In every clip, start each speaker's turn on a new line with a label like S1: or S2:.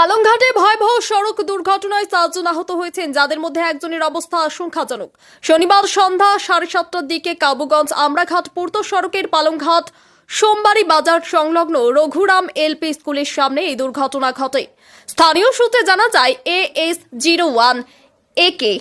S1: পালংঘাটে ভয়াবহ সড়ক দুর্ঘটনায় চারজন আহত হয়েছেন, যাদের মধ্যে একজনের অবস্থা আশঙ্কাজনক। শনিবার সন্ধ্যা সাড়ে সাতটার দিকে কাবুগঞ্জ আমরাঘাট পূর্ত সড়কের পালংঘাট সোমবারী বাজার সংলগ্ন রঘুরাম এলপি স্কুলের সামনে এই দুর্ঘটনা ঘটে। স্থানীয় সূত্রে জানা যায় A S zero one, A K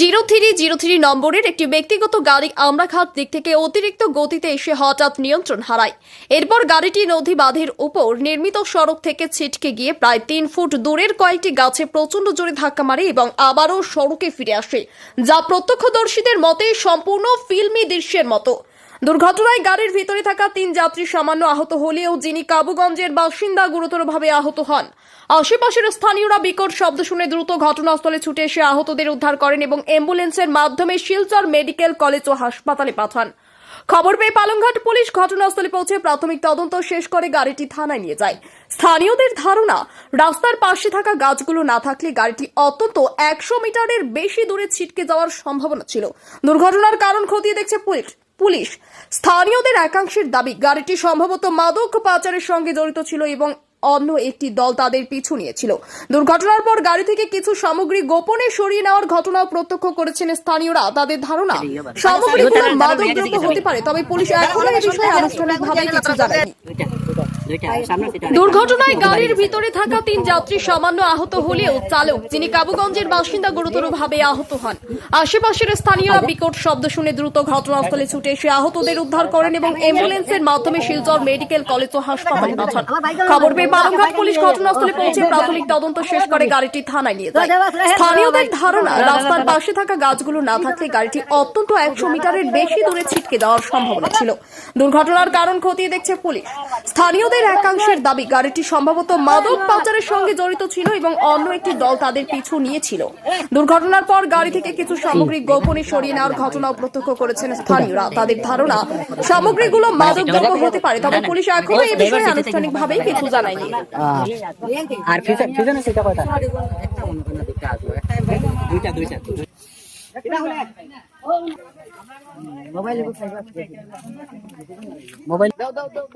S1: zero three zero three নম্বরের একটি ব্যক্তিগত গাড়ি আমরাঘাট দিক থেকে অতিরিক্ত গতিতে এসে হঠাৎ নিয়ন্ত্রণ হারায়। এরপর গাড়িটি নদী বাঁধের উপর নির্মিত সড়ক থেকে ছিটকে গিয়ে প্রায় তিন ফুট দূরের কয়েকটি গাছে প্রচণ্ড জোরে ধাক্কা মারে এবং আবারও সড়কে ফিরে আসে, যা প্রত্যক্ষদর্শীদের মতে সম্পূর্ণ ফিল্মি দৃশ্যের মতো। দুর্ঘটনায় গাড়ির ভিতরে থাকা তিন যাত্রী সামান্য আহত হলেও যিনি কাবুগঞ্জের বাসিন্দা, গুরুতরভাবে আহত হন। আশেপাশের স্থানীয়রা বিকট শব্দ শুনে দ্রুত ঘটনাস্থলে ছুটে এসে আহতদের উদ্ধার করেন এবং অ্যাম্বুলেন্সের মাধ্যমে শিলচর মেডিকেল কলেজ ও হাসপাতালে পাঠান। খবর পেয়ে পালংঘাট পুলিশ ঘটনাস্থলে পৌঁছে প্রাথমিক তদন্ত শেষ করে গাড়িটি থানায় নিয়ে যায়। স্থানীয়দের ধারণা, রাস্তার পাশে থাকা গাছগুলো না থাকলে গাড়িটি অত্যন্ত একশো মিটারের বেশি দূরে ছিটকে যাওয়ার সম্ভাবনা ছিল। দুর্ঘটনার কারণ খতিয়ে দেখছে পুলিশ। পুলিশ। স্থানীয়দের একাংশের দাবি গাড়িটি সম্ভবত মাদক পাচারের সঙ্গে জড়িত ছিল এবং অন্য একটি দল তাদের পিছু নিয়েছিল। দুর্ঘটনার পর গাড়ি থেকে কিছু সামগ্রী গোপনে সরিয়ে নেওয়ার ঘটনাও প্রত্যক্ষ করেছেন স্থানীয়রা। তাদের ধারণা সামগ্রীগুলো মাদক দ্রব্য হতে পারে তবে পুলিশ এখনও এ বিষয়ে আনুষ্ঠানিকভাবে কিছু জানায়নি। দুর্ঘটনায় গাড়ির ভিতরে থাকা তিন যাত্রী সামান্য আহত হলেও চালক যিনি কাবুগঞ্জের বাসিন্দা গুরুতরভাবে আহত হন। আশেপাশের স্থানীয়রা বিকট শব্দ শুনে দ্রুত ঘটনাস্থলে ছুটে এসে আহতদের উদ্ধার করেন এবং অ্যাম্বুলেন্সের মাধ্যমে শিলচর মেডিকেল কলেজ ও হাসপাতালে পাঠান। খবর পেয়ে বালুরঘাট পুলিশ ঘটনাস্থলে পৌঁছে প্রাথমিক তদন্ত শেষ করে গাড়িটি থানায় নিয়ে যায়। স্থানীয়দের ধারণা রাস্তার পাশে থাকা গাছগুলো না থাকলে গাড়িটি অত্যন্ত একশো মিটারের বেশি দূরে ছিটকে যাওয়ার সম্ভাবনা ছিল। দুর্ঘটনার কারণ খতিয়ে দেখছে পুলিশ। স্থানীয়দের একাংশের দাবি, গাড়িটি সম্ভবত মাদক পাচারের সঙ্গে জড়িত ছিল এবং অন্য একটি দল তাদের পিছু নিয়েছিল। দুর্ঘটনার পর গাড়ি থেকে কিছু সামগ্রী গোপনে সরিয়ে নেওয়ার ঘটনাও প্রত্যক্ষ করেছেন স্থানীয়রা। তাদের ধারণা, সামগ্রীগুলো মাদক দ্রব্য হতে পারে, তবে পুলিশ এখনও এই বিষয়ে আনুষ্ঠানিকভাবে কিছু জানায়নি।
S2: মোবাইল মোবাইল দাও দাও দাও।